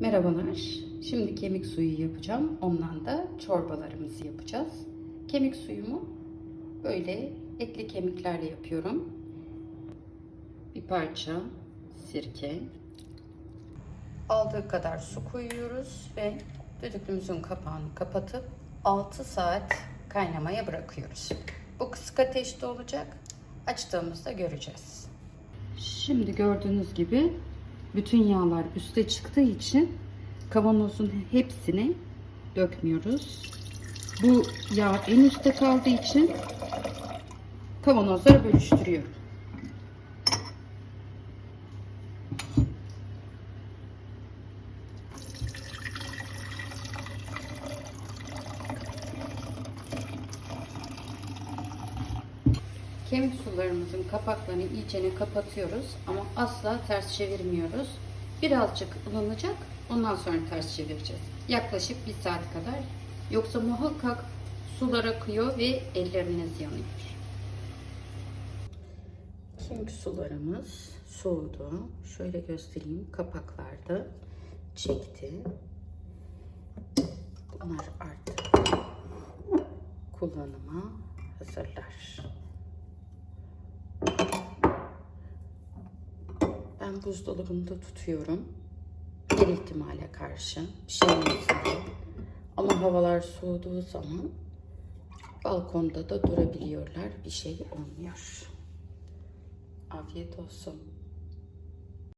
Merhabalar. Şimdi kemik suyu yapacağım. Ondan da çorbalarımızı yapacağız. Kemik suyumu böyle etli kemiklerle yapıyorum. Bir parça sirke. Aldığı kadar su koyuyoruz ve düdüklümüzün kapağını kapatıp 6 saat kaynamaya bırakıyoruz. Bu kısık ateşte olacak. Açtığımızda göreceğiz. Şimdi gördüğünüz gibi bütün yağlar üste çıktığı için kavanozun hepsini dökmüyoruz. Bu yağ en üstte kaldığı için kavanozları bölüştürüyorum. Kemik sularımızın kapaklarını iyicene kapatıyoruz ama asla ters çevirmiyoruz. Birazcık ılınacak ondan sonra ters çevireceğiz. Yaklaşık bir saat kadar. Yoksa muhakkak sular akıyor ve elleriniz yanıyor. Kemik sularımız soğudu. Şöyle göstereyim. Kapaklarda çekti. Bunlar artık kullanıma hazırlar. Ben buzdolabında tutuyorum. Bir ihtimale karşı bir şey olmasın Ama havalar soğuduğu zaman balkonda da durabiliyorlar. Bir şey olmuyor. Afiyet olsun.